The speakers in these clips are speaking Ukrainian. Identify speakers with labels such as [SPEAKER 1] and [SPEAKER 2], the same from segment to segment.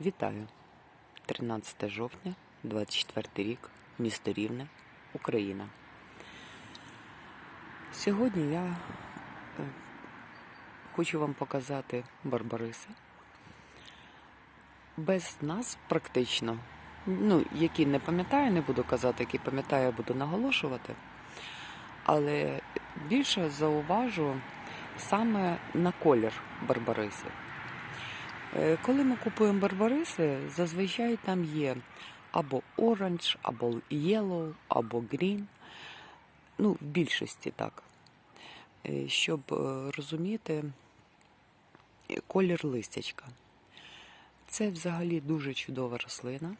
[SPEAKER 1] Вітаю! 13 жовтня, 24 рік, місто Рівне, Україна. Сьогодні я е, хочу вам показати Барбариса. Без нас практично, ну, які не пам'ятаю, не буду казати, які пам'ятаю, буду наголошувати. Але більше зауважу саме на колір Барбарисів. Е, Коли ми купуємо барбариси, зазвичай там є або оранж, або yellow, або green. Ну, в більшості так. Е, Щоб е, розуміти колір листячка. Це взагалі дуже чудова рослина.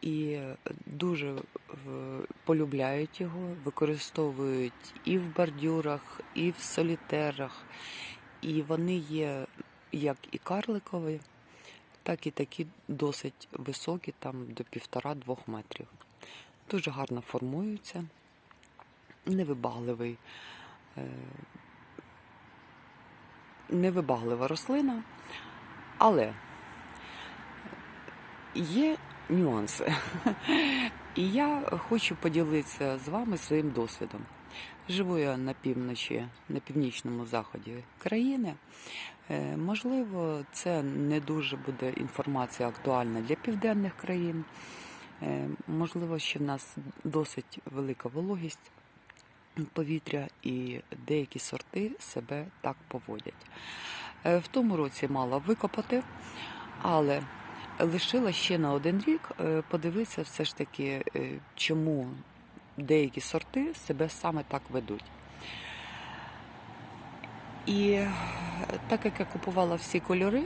[SPEAKER 1] І дуже полюбляють його, використовують і в бордюрах, і в солітерах. І вони є як і карликові, так і такі досить високі, там до півтора-двох метрів. Дуже гарно формуються, невибагливий, е, невибаглива рослина, але є нюанси. І я хочу поділитися з вами своїм досвідом. Живу я на півночі, на північному заході країни. Е, Можливо, це не дуже буде інформація актуальна для південних країн. Е, Можливо, що в нас досить велика вологість повітря і деякі сорти себе так поводять. Е, В тому році мала викопати, але лишила ще на один рік подивитися все ж таки, чому деякі сорти себе саме так ведуть. І е, так як я купувала всі кольори,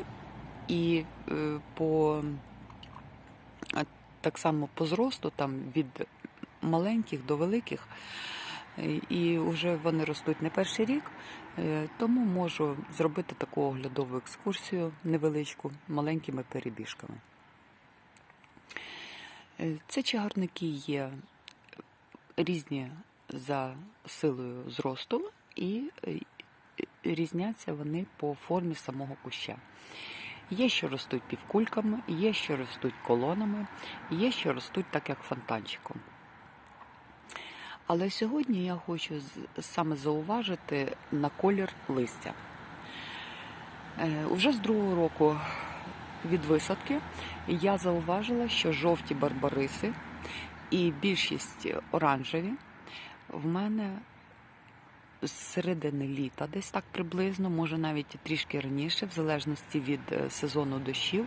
[SPEAKER 1] і е, по е, так само по зросту, там від маленьких до великих, і вже вони ростуть не перший рік, тому можу зробити таку оглядову екскурсію невеличку маленькими перебіжками. Це чагарники є різні за силою зросту і е, різняться вони по формі самого куща. Є, що ростуть півкульками, є, що ростуть колонами, є, що ростуть так, як фонтанчиком. Але сьогодні я хочу саме зауважити на колір листя. Е, Уже з другого року від висадки я зауважила, що жовті барбариси і більшість оранжеві в мене з середини літа, десь так приблизно, може навіть трішки раніше, в залежності від е, сезону дощів,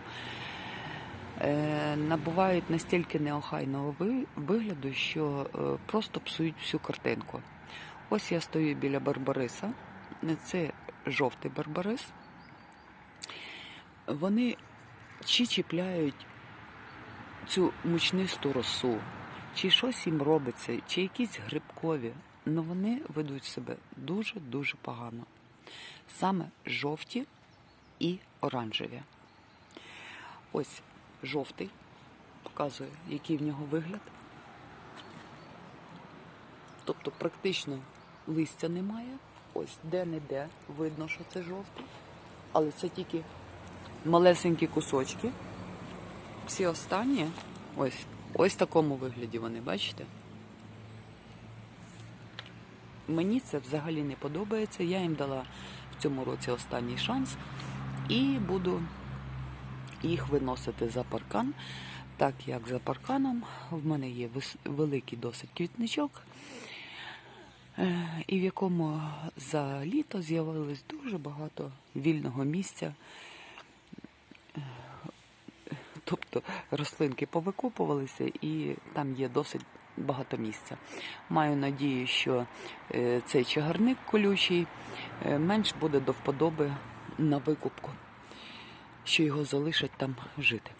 [SPEAKER 1] е, набувають настільки неохайного вигляду, що е, просто псують всю картинку. Ось я стою біля барбариса. Це жовтий барбарис. Вони чи чіпляють цю мучнисту росу, чи щось їм робиться, чи якісь грибкові, але вони ведуть себе дуже-дуже погано. Саме жовті і оранжеві. Ось жовтий, показує, який в нього вигляд. Тобто практично листя немає. Ось де-не-де видно, що це жовтий. Але це тільки малесенькі кусочки. Всі останні, ось, ось в такому вигляді вони, бачите? Мені це взагалі не подобається. Я їм дала в цьому році останній шанс і буду їх виносити за паркан. Так як за парканом в мене є великий досить квітничок, е, і в якому за літо з'явилось дуже багато вільного місця. Тобто рослинки повикопувалися і там є досить багато місця. Маю надію, що е, цей чагарник колючий е, менш буде до вподоби на викупку, що його залишать там жити.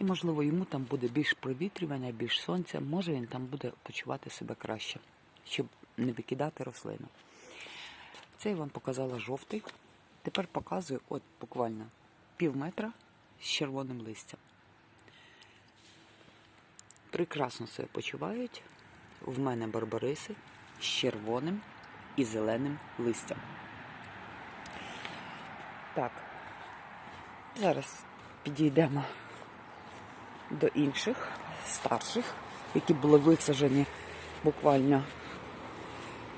[SPEAKER 1] І, можливо, йому там буде більш провітрювання, більш сонця, може він там буде почувати себе краще, щоб не викидати рослину. Це я вам показала жовтий. Тепер показую от буквально пів метра з червоним листям. Прекрасно себе почувають. В мене барбариси з червоним і зеленим листям. Так, Зараз підійдемо до інших старших, які були висаджені буквально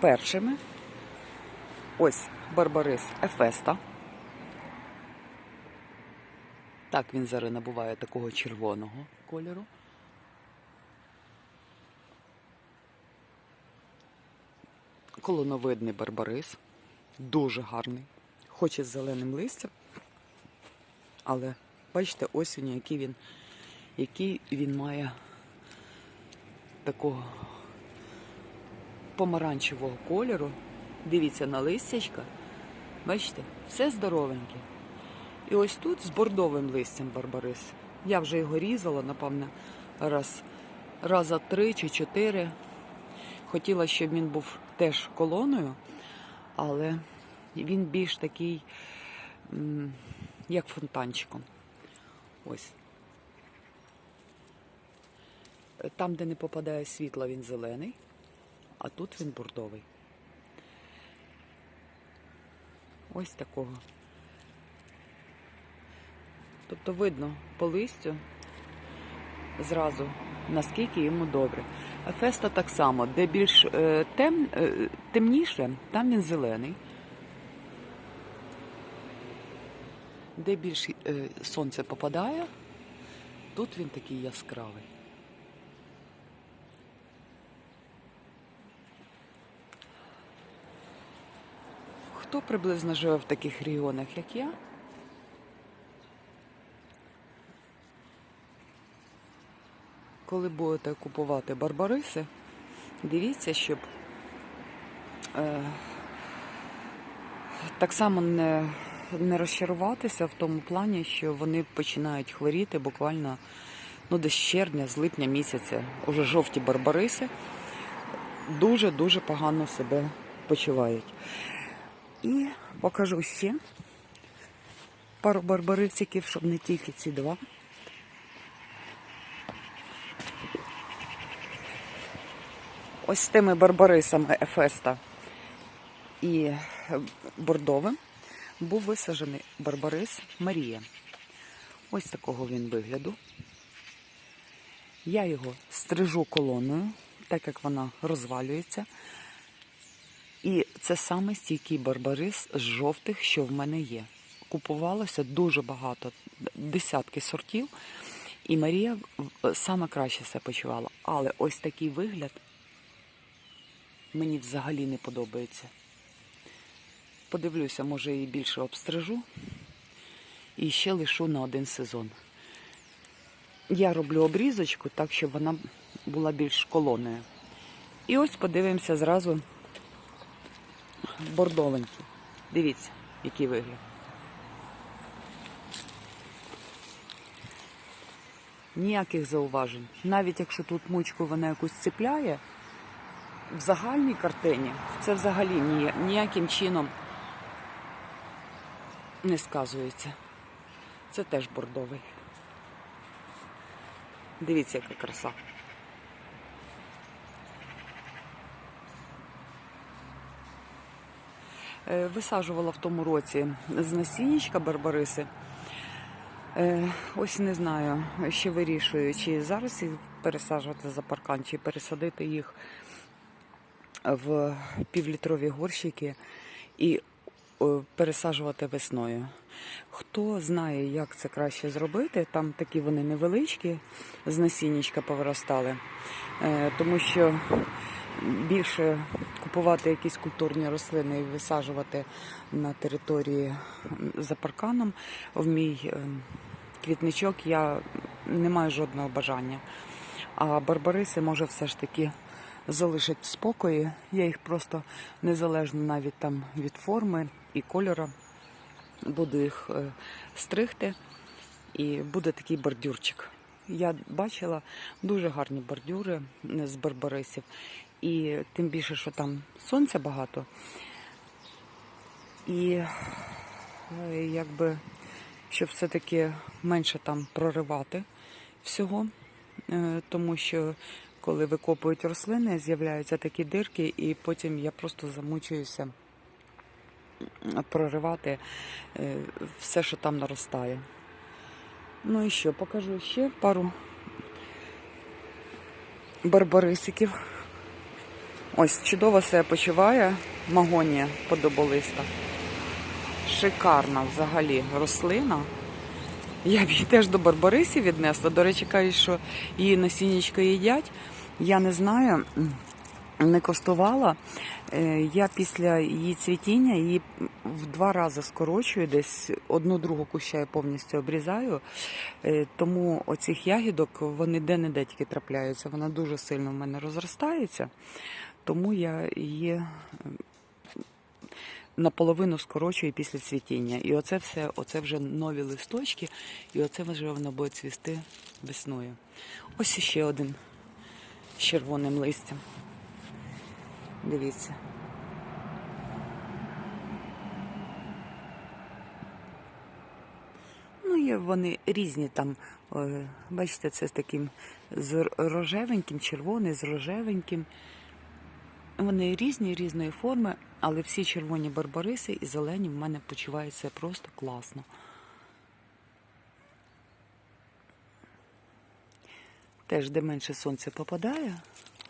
[SPEAKER 1] першими. Ось Барбарис Ефеста. Так він зараз набуває такого червоного кольору. Колоновидний барбарис. Дуже гарний. Хоч із зеленим листям. Але бачите, осінню, який він, який він має такого помаранчевого кольору. Дивіться на листячка. Бачите, все здоровеньке. І ось тут з бордовим листям барбарис. Я вже його різала, напевно, раз, раза три чи чотири. Хотіла, щоб він був теж колоною, але він більш такий, як фонтанчиком. Ось. Там, де не попадає світло, він зелений, а тут він бордовий. Ось такого. Тобто видно по листю зразу, наскільки йому добре. Феста так само, де більш е, тем, е, темніше, там він зелений. Де більш е, сонце попадає, тут він такий яскравий. Хто приблизно живе в таких регіонах, як я? Коли будете купувати барбариси, дивіться, щоб е, так само не, не розчаруватися в тому плані, що вони починають хворіти буквально ну, десь червня, з липня місяця. Уже жовті барбариси дуже-дуже погано себе почувають. І покажу ще пару барбарисиків, щоб не тільки ці два. Ось тими барбарисами Ефеста і е, бордовим був висаджений барбарис Марія. Ось такого він вигляду. Я його стрижу колоною, так як вона розвалюється. І це саме стійкий барбарис з жовтих, що в мене є. Купувалося дуже багато, десятки сортів. І Марія е, саме краще себе почувала. Але ось такий вигляд мені взагалі не подобається. Подивлюся, може її більше обстрижу і ще лишу на один сезон. Я роблю обрізочку так, щоб вона була більш колоною. І ось подивимося зразу бордовенький. Дивіться, який вигляд. Ніяких зауважень. Навіть якщо тут мучку вона якусь цепляє, в загальній картині це взагалі ні- ніяким чином не сказується. Це теж бордовий. Дивіться, яка краса. Е, Висаджувала в тому році з насіннячка барбариси. Е, Ось не знаю, ще вирішую, чи зараз їх пересаджувати за паркан, чи пересадити їх в півлітрові горщики і пересаджувати весною. Хто знає, як це краще зробити, там такі вони невеличкі, з насіннячка повиростали, Е, тому що більше купувати якісь культурні рослини і висаджувати на території за парканом в мій е, квітничок я не маю жодного бажання. А барбариси може все ж таки залишать в спокої. Я їх просто незалежно навіть там від форми і кольору буду їх е, стригти і буде такий бордюрчик. Я бачила дуже гарні бордюри е, з барбарисів, і тим більше, що там сонця багато. І е, якби, щоб все-таки менше там проривати всього, тому що коли викопують рослини, з'являються такі дирки, і потім я просто замучуюся проривати е, все, що там наростає. Ну і що, покажу ще пару барбарисиків. Ось чудово себе почуває магонія подоболиста. Шикарна взагалі рослина. Я б її теж до барбарисів віднесла. До речі, кажуть, що її насіннячко їдять. Я не знаю, не коштувала. Е, Я після її цвітіння її в два рази скорочую, десь одну другу куща я повністю обрізаю. Е, Тому оцих ягідок вони де-не-де тільки трапляються. Вона дуже сильно в мене розростається, тому я її наполовину скорочую після цвітіння. І оце все, оце вже нові листочки, і оце вже воно буде цвісти весною. Ось ще один з червоним листям. Дивіться. Ну, є вони різні там. е, Бачите, це з таким з рожевеньким, червоний, з рожевеньким. Вони різні, різної форми, але всі червоні барбариси і зелені в мене почуваються просто класно. Теж, де менше сонця попадає,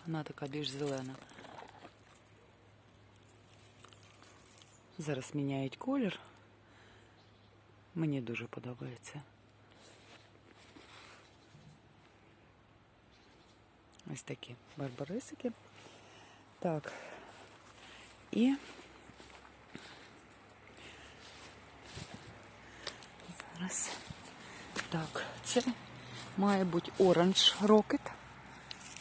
[SPEAKER 1] вона така більш зелена. Зараз міняють колір. Мені дуже подобається. Ось такі барбарисики. Так. І зараз. Так, це має бути оранж рокет.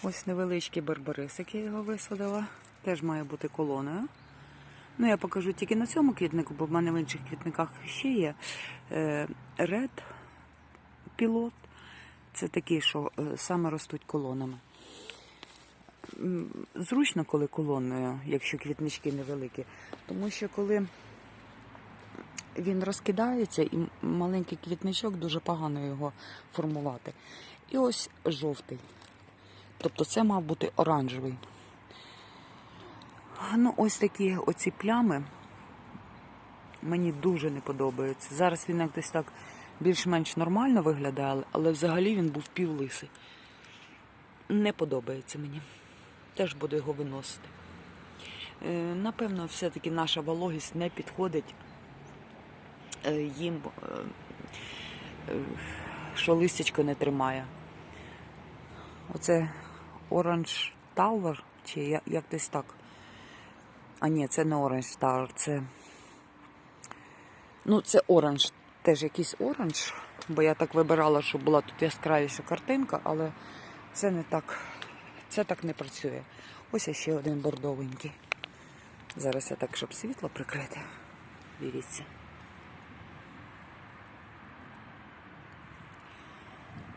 [SPEAKER 1] Ось невеличкий барбарисик, я його висадила. Теж має бути колоною. Ну, я покажу тільки на цьому квітнику, бо в мене в інших квітниках ще є ред пілот. Це такі, що е, саме ростуть колонами. Зручно, коли колоною, якщо квітнички невеликі. Тому що коли він розкидається, і маленький квітничок дуже погано його формувати. І ось жовтий. Тобто це мав бути оранжевий. Ну, ось такі оці плями мені дуже не подобаються. Зараз він якось так більш-менш нормально виглядає, але взагалі він був півлисий. Не подобається мені. Теж буду його виносити. Е, Напевно, все-таки наша вологість не підходить е, їм, е, що листячко не тримає. Оце Orange Tower, чи як десь так. А ні, це не Orange Tower, це. Ну, це оранж. Теж якийсь оранж, бо я так вибирала, щоб була тут яскравіша картинка, але це не так. Це так не працює. Ось ще один бордовенький. Зараз я так, щоб світло прикрити. Дивіться.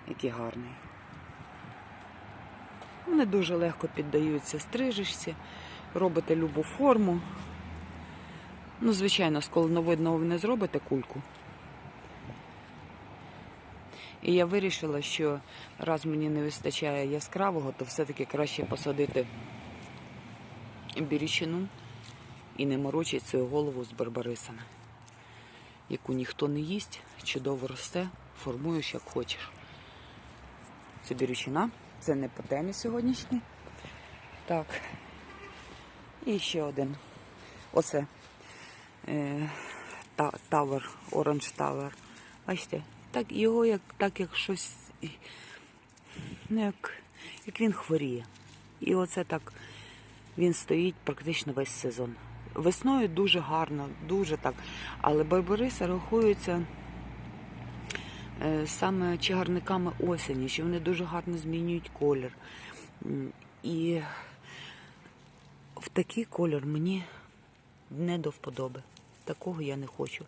[SPEAKER 1] Який гарний. Вони дуже легко піддаються стрижечці, робите любу форму. Ну, звичайно, з колоновидного ви не зробите кульку. І я вирішила, що раз мені не вистачає яскравого, то все-таки краще посадити бірічину і не морочить свою голову з барбарисами, яку ніхто не їсть, чудово росте, формуєш як хочеш. Це бірючина, це не по темі сьогоднішній. Так. І ще один. Оце е, та, Tower, Orange Tower. Бачите, так його як так як щось, ну як, як він хворіє. І оце так він стоїть практично весь сезон. Весною дуже гарно, дуже так. Але барбариси рахуються е, саме чагарниками осені, що вони дуже гарно змінюють колір. І в такий колір мені не до вподоби. Такого я не хочу.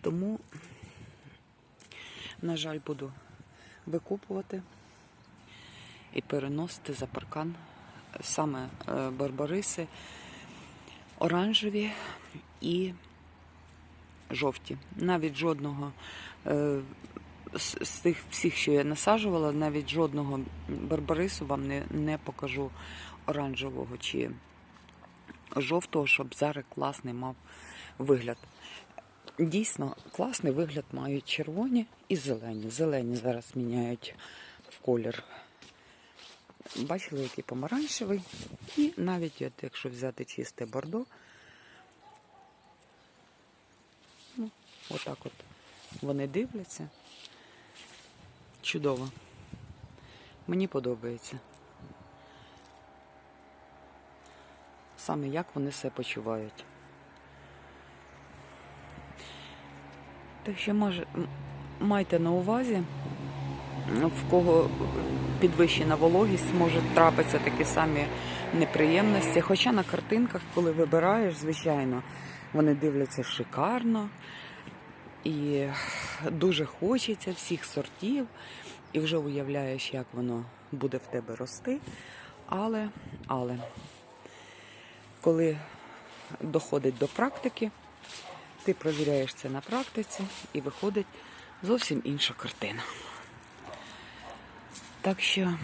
[SPEAKER 1] Тому, на жаль, буду викупувати і переносити за паркан саме е, барбариси оранжеві і жовті. Навіть жодного е, з тих всіх, що я насаджувала, навіть жодного барбарису вам не, не покажу оранжевого чи жовтого, щоб зараз класний мав вигляд. Дійсно, класний вигляд мають червоні і зелені. Зелені зараз міняють в колір. Бачили, який помаранчевий. І навіть от, якщо взяти чисте бордо, ну, отак от вони дивляться. Чудово. Мені подобається. Саме як вони себе почувають. Так що може, майте на увазі, ну, в кого підвищена вологість, може трапитися такі самі неприємності. Хоча на картинках, коли вибираєш, звичайно, вони дивляться шикарно і дуже хочеться всіх сортів, і вже уявляєш, як воно буде в тебе рости. Але, але, коли доходить до практики, ти провіряєш це на практиці і виходить зовсім інша картина. Так що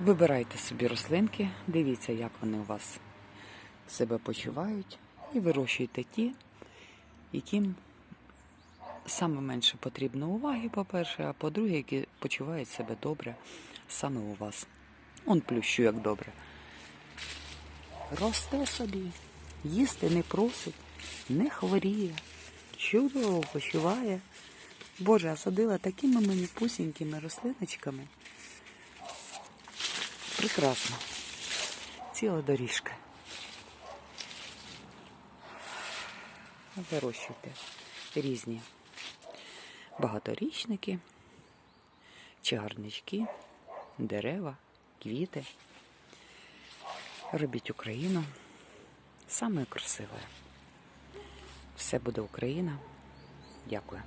[SPEAKER 1] вибирайте собі рослинки, дивіться, як вони у вас себе почувають, і вирощуйте ті, яким саме менше потрібно уваги, по-перше, а по-друге, які почувають себе добре саме у вас. Он плющу як добре. Росте собі, їсти не просить, не хворіє, чудово почуває. Боже, а садила такими мені пусінькими рослиночками. Прекрасно. Ціла доріжка. Вирощуйте різні багаторічники, чагарнички, дерева, квіти. Робіть Україну саме красивою. Все буде Україна. Дякую.